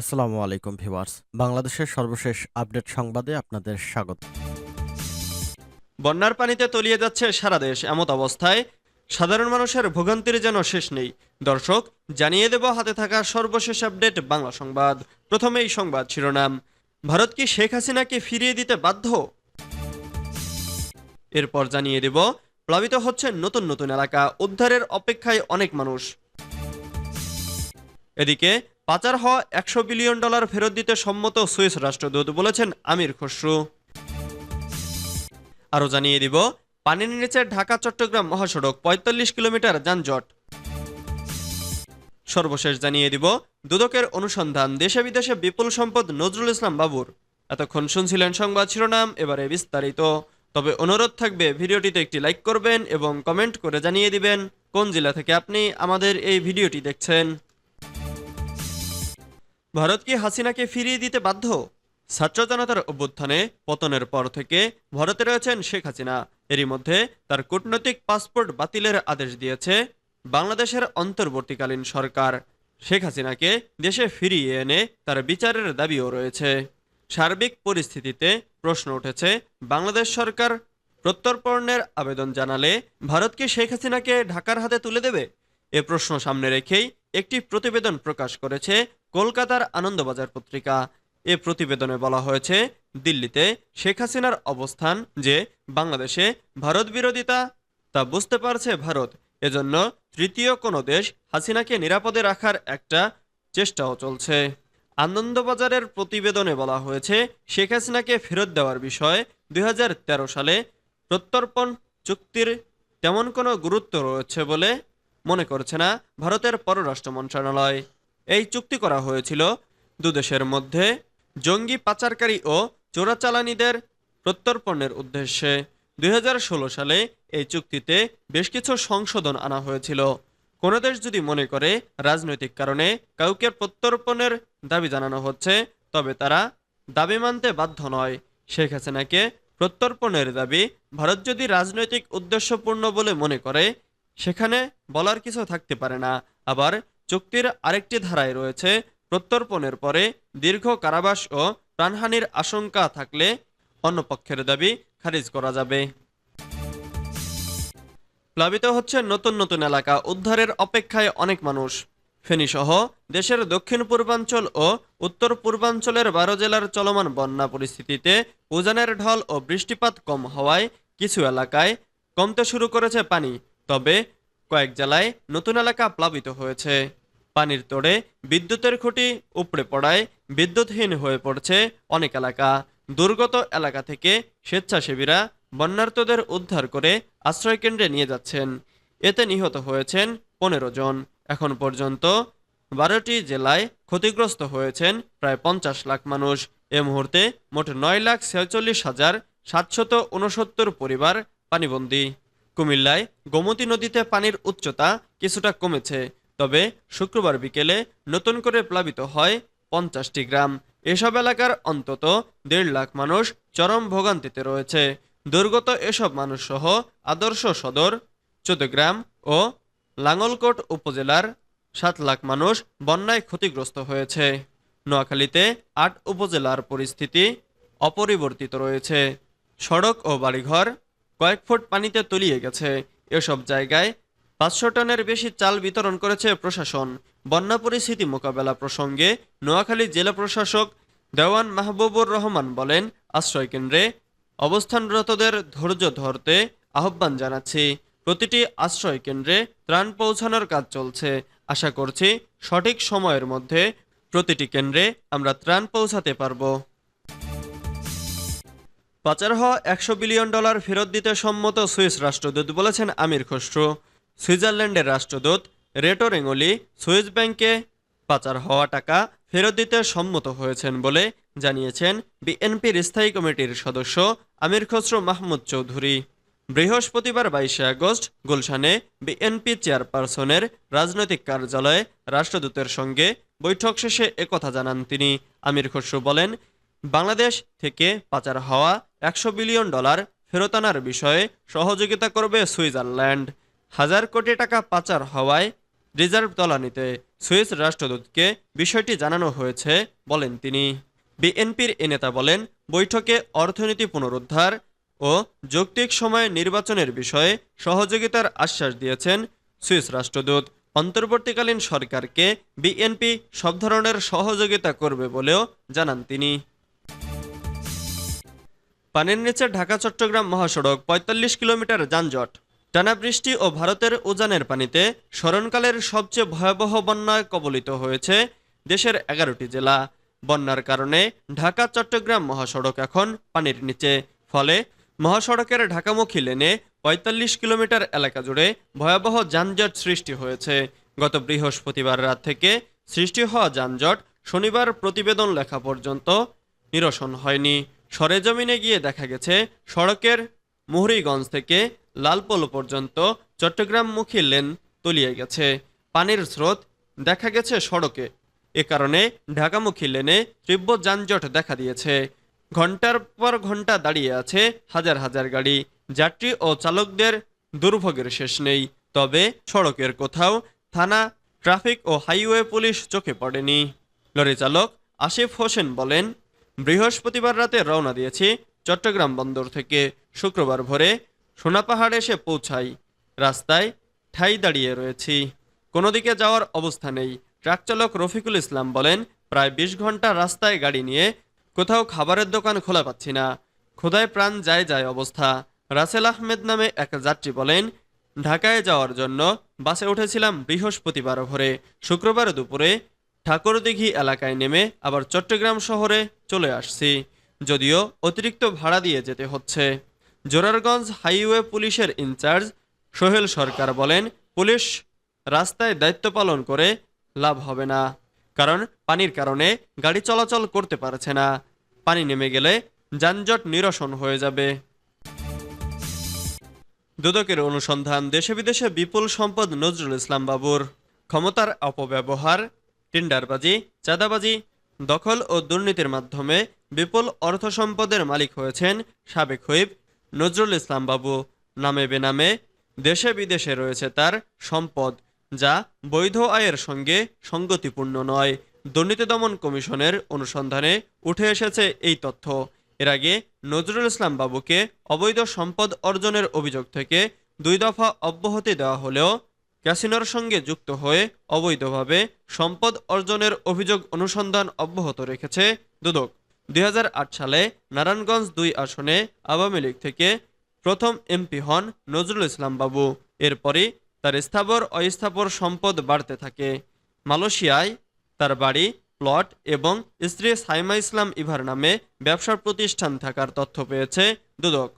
আসসালামু আলাইকুম ভিউয়ার্স। বাংলাদেশের সর্বশেষ আপডেট সংবাদে আপনাদের স্বাগত। বন্যার পানিতে তলিয়ে যাচ্ছে সারা দেশ এমত অবস্থায়। সাধারণ মানুষের ভোগান্তির যেন শেষ নেই। দর্শক, জানিয়ে দেব হাতে থাকা সর্বশেষ আপডেট বাংলা সংবাদ। প্রথমেই সংবাদ শিরোনাম। ভারত কি শেখ হাসিনাকে ফিরিয়ে দিতে বাধ্য? এরপর জানিয়ে দেব, প্লাবিত হচ্ছে নতুন নতুন এলাকা, উদ্ধারের অপেক্ষায় অনেক মানুষ। এদিকে পাচার হওয়া একশো বিলিয়ন ডলার ফেরত দিতে সম্মত সুইস রাষ্ট্রদূত বলেছেন আমির খসরু। আরও জানিয়ে দিব, পানির নিচে ঢাকা, চট্টগ্রাম মহাসড়ক পঁয়তাল্লিশ কিলোমিটার যানজট। সর্বশেষ জানিয়ে দিব, দুদকের অনুসন্ধান, দেশে বিদেশে বিপুল সম্পদ নজরুল ইসলাম বাবুর। এতক্ষণ শুনছিলেন সংবাদ শিরোনাম, এবারে বিস্তারিত। তবে অনুরোধ থাকবে, ভিডিওটিতে একটি লাইক করবেন এবং কমেন্ট করে জানিয়ে দিবেন কোন জেলা থেকে আপনি আমাদের এই ভিডিওটি দেখছেন। ভারত কি হাসিনাকে ফিরিয়ে দিতে বাধ্য? ছাত্র জনতার অভ্যুত্থানে পতনের পর থেকে ভারতে রয়েছেন শেখ হাসিনা। এরই মধ্যে তার কূটনৈতিক পাসপোর্ট বাতিলের আদেশ দিয়েছে বাংলাদেশের অন্তর্বর্তীকালীন সরকার। শেখ হাসিনাকে দেশে ফিরিয়ে এনে তার বিচারের দাবিও রয়েছে। সার্বিক পরিস্থিতিতে প্রশ্ন উঠেছে, বাংলাদেশ সরকার প্রত্যর্পণের আবেদন জানালে ভারত কি শেখ হাসিনাকে ঢাকার হাতে তুলে দেবে? এ প্রশ্ন সামনে রেখেই একটি প্রতিবেদন প্রকাশ করেছে কলকাতার আনন্দবাজার পত্রিকা। এ প্রতিবেদনে বলা হয়েছে, দিল্লিতে শেখ হাসিনার অবস্থান যে বাংলাদেশে ভারত বিরোধিতা, তা বুঝতে পারছে ভারত। এজন্য তৃতীয় কোনো দেশ হাসিনাকে নিরাপদে রাখার একটা চেষ্টাও চলছে। আনন্দবাজারের প্রতিবেদনে বলা হয়েছে, শেখ হাসিনাকে ফেরত দেওয়ার বিষয়ে দু হাজার তেরো সালে প্রত্যর্পণ চুক্তির তেমন কোনো গুরুত্ব রয়েছে বলে মনে করছে না ভারতের পররাষ্ট্র মন্ত্রণালয়। এই চুক্তি করা হয়েছিল দুদেশের মধ্যে জঙ্গি পাচারকারী ও চোরাচালানিদের প্রত্যর্পণের উদ্দেশ্যে। দু হাজার ষোলো সালে এই চুক্তিতে বেশ কিছু সংশোধন আনা হয়েছিল। কোনো দেশ যদি মনে করে রাজনৈতিক কারণে কাউকে প্রত্যর্পণের দাবি জানানো হচ্ছে, তবে তারা দাবি মানতে বাধ্য নয়। শেখ হাসিনাকে প্রত্যর্পণের দাবি ভারত যদি রাজনৈতিক উদ্দেশ্যপূর্ণ বলে মনে করে, সেখানে বলার কিছু থাকতে পারে না। আবার চুক্তির আরেকটি ধারায় রয়েছে প্রত্যর্পণের পরে দীর্ঘ কারাবাস ও প্রাণহানির আশঙ্কা থাকলে অন্য পক্ষের দাবি খারিজ করা যাবে। প্লাবিত হচ্ছে নতুন নতুন এলাকা, উদ্ধারের অপেক্ষায় অনেক মানুষ। ফেনীসহ দেশের দক্ষিণ পূর্বাঞ্চল ও উত্তর পূর্বাঞ্চলের বারো জেলার চলমান বন্যা পরিস্থিতিতে উজানের ঢল ও বৃষ্টিপাত কম হওয়ায় কিছু এলাকায় কমতে শুরু করেছে পানি। তবে কয়েক জেলায় নতুন এলাকা প্লাবিত হয়েছে। পানির তোড়ে বিদ্যুতের খুঁটি উপড়ে পড়ায় বিদ্যুৎহীন হয়ে পড়ছে অনেক এলাকা। দুর্গত এলাকা থেকে স্বেচ্ছাসেবীরা বন্যার্তদের উদ্ধার করে আশ্রয়কেন্দ্রে নিয়ে যাচ্ছেন। এতে নিহত হয়েছেন পনেরো জন। এখন পর্যন্ত বারোটি জেলায় ক্ষতিগ্রস্ত হয়েছেন প্রায় পঞ্চাশ লাখ মানুষ। এ মুহূর্তে মোট নয় লাখ ছেচল্লিশ হাজার সাতশত উনসত্তর পরিবার পানিবন্দী। কুমিল্লায় গোমতী নদীতে পানির উচ্চতা কিছুটা কমেছে, তবে শুক্রবার বিকেলে নতুন করে প্লাবিত হয় পঞ্চাশটি গ্রাম। এসব এলাকার অন্তত দেড় লাখ মানুষ চরম ভোগান্তিতে রয়েছে। দুর্গত এসব মানুষ সহ আদর্শ সদর, চৌদ্দগ্রাম ও লাঙ্গলকোট উপজেলার সাত লাখ মানুষ বন্যায় ক্ষতিগ্রস্ত হয়েছে। নোয়াখালীতে আট উপজেলার পরিস্থিতি অপরিবর্তিত রয়েছে। সড়ক ও বাড়িঘর কয়েক ফুট পানিতে তলিয়ে গেছে। এসব জায়গায় পাঁচশো টনের বেশি চাল বিতরণ করেছে প্রশাসন। বন্যা পরিস্থিতি মোকাবেলা প্রসঙ্গে নোয়াখালী জেলা প্রশাসক দেওয়ান মাহবুবুর রহমান বলেন আশ্রয়কেন্দ্রে অবস্থানরতদের ধৈর্য ধরতে আহ্বান জানাচ্ছি। প্রতিটি আশ্রয় কেন্দ্রে ত্রাণ পৌঁছানোর কাজ চলছে। আশা করছি সঠিক সময়ের মধ্যে প্রতিটি কেন্দ্রে আমরা ত্রাণ পৌঁছাতে পারব। পাচার হওয়া একশো বিলিয়ন ডলার ফেরত দিতে সম্মত সুইস রাষ্ট্রদূত বলেছেন আমির খসরু। সুইজারল্যান্ডের রাষ্ট্রদূত রেটো রেঙ্গলি সুইস ব্যাংকে পাচার হওয়া টাকা ফেরত দিতে সম্মত হয়েছেন বলে জানিয়েছেন বিএনপির স্থায়ী কমিটির সদস্য আমির খসরু মাহমুদ চৌধুরী। বৃহস্পতিবার বাইশে আগস্ট গুলশানে বিএনপি চেয়ারপারসনের রাজনৈতিক কার্যালয়ে রাষ্ট্রদূতের সঙ্গে বৈঠক শেষে একথা জানান তিনি। আমির খসরু বলেন বাংলাদেশ থেকে পাচার হওয়া একশো বিলিয়ন ডলার ফেরত আনার বিষয়ে সহযোগিতা করবে সুইজারল্যান্ড। হাজার কোটি টাকা পাচার হওয়ায় রিজার্ভ তলানিতে সুইস রাষ্ট্রদূতকে বিষয়টি জানানো হয়েছে বলেন তিনি। বিএনপির এ নেতা বলেন, বৈঠকে অর্থনীতি পুনরুদ্ধার ও যৌক্তিক সময়ে নির্বাচনের বিষয়ে সহযোগিতার আশ্বাস দিয়েছেন সুইস রাষ্ট্রদূত। অন্তর্বর্তীকালীন সরকারকে বিএনপি সব ধরনের সহযোগিতা করবে বলেও জানান তিনি। পানির নিচে ঢাকা, চট্টগ্রাম মহাসড়ক পঁয়তাল্লিশ কিলোমিটার যানজট। টানা বৃষ্টি ও ভারতের উজানের পানিতে স্মরণকালের সবচেয়ে ভয়াবহ বন্যায় কবলিত হয়েছে দেশের এগারোটি জেলা। বন্যার কারণে ঢাকা, চট্টগ্রাম মহাসড়ক এখন পানির নিচে। ফলে মহাসড়কের ঢাকামুখী লেনে পঁয়তাল্লিশ কিলোমিটার এলাকা জুড়ে ভয়াবহ যানজট সৃষ্টি হয়েছে। গত বৃহস্পতিবার রাত থেকে সৃষ্টি হওয়া যানজট শনিবার প্রতিবেদন লেখা পর্যন্ত নিরসন হয়নি। সরেজমিনে গিয়ে দেখা গেছে, সড়কের মুহুরীগঞ্জ থেকে লালপোল পর্যন্ত চট্টগ্রামমুখী লেন তলিয়ে গেছে। পানির স্রোত দেখা গেছে সড়কে। এ কারণে ঢাকামুখী লেনে তীব্র যানজট দেখা দিয়েছে। ঘণ্টার পর ঘণ্টা দাঁড়িয়ে আছে হাজার হাজার গাড়ি। যাত্রী ও চালকদের দুর্ভোগের শেষ নেই। তবে সড়কের কোথাও থানা, ট্রাফিক ও হাইওয়ে পুলিশ চোখে পড়েনি। লরি চালক আসিফ হোসেন বলেন বৃহস্পতিবার রাতে রওনা দিয়েছি চট্টগ্রাম বন্দর থেকে। শুক্রবার ভোরে সোনাপাহাড় এসে পৌঁছাই। রাস্তায় ঠাই দাঁড়িয়ে রয়েছি। কোনো দিকে যাওয়ার অবস্থা নেই। ট্রাক চালক রফিকুল ইসলাম বলেন, প্রায় বিশ ঘণ্টা রাস্তায় গাড়ি নিয়ে কোথাও খাবারের দোকান খোলা পাচ্ছি না। খোদায় প্রাণ যায় যায় অবস্থা। রাসেল আহমেদ নামে এক যাত্রী বলেন, ঢাকায় যাওয়ার জন্য বাসে উঠেছিলাম বৃহস্পতিবার ভোরে। শুক্রবার দুপুরে ঠাকুরদিঘি এলাকায় নেমে আবার চট্টগ্রাম শহরে চলে আসছি। যদিও অতিরিক্ত ভাড়া দিয়ে যেতে হচ্ছে। জোরারগঞ্জ হাইওয়ে পুলিশের ইনচার্জ সোহেল সরকার বলেন, পুলিশ রাস্তায় দায়িত্ব পালন করে লাভ হবে না। কারণ পানির কারণে গাড়ি চলাচল করতে পারছে না। পানি নেমে গেলে যানজট নিরসন হয়ে যাবে। দুদকের অনুসন্ধান, দেশে বিদেশে বিপুল সম্পদ নজরুল ইসলাম বাবুর। ক্ষমতার অপব্যবহার টেন্ডারবাজি চাঁদাবাজি, দখল ও দুর্নীতির মাধ্যমে বিপুল অর্থ সম্পদের মালিক হয়েছেন সাবেক হুইপ নজরুল ইসলাম বাবু। নামে বেনামে দেশে বিদেশে রয়েছে তার সম্পদ, যা বৈধ আয়ের সঙ্গে সঙ্গতিপূর্ণ নয়। দুর্নীতি দমন কমিশনের অনুসন্ধানে উঠে এসেছে এই তথ্য। এর আগে নজরুল ইসলাম বাবুকে অবৈধ সম্পদ অর্জনের অভিযোগ থেকে দুই দফা অব্যাহতি দেওয়া হলেও ক্যাসিনোর সঙ্গে যুক্ত হয়ে অবৈধভাবে সম্পদ অর্জনের অভিযোগ অনুসন্ধান অব্যাহত রেখেছে দুদক। দুই হাজার আট সালে নারায়ণগঞ্জ দুই আসনে আওয়ামী লীগ থেকে প্রথম এমপি হন নজরুল ইসলাম বাবু। এরপরই তার স্থাবর, অস্থাবর সম্পদ বাড়তে থাকে। মালয়েশিয়ায় তার বাড়ি, প্লট এবং স্ত্রী সাইমা ইসলাম ইভার নামে ব্যবসার প্রতিষ্ঠান থাকার তথ্য পেয়েছে দুদক।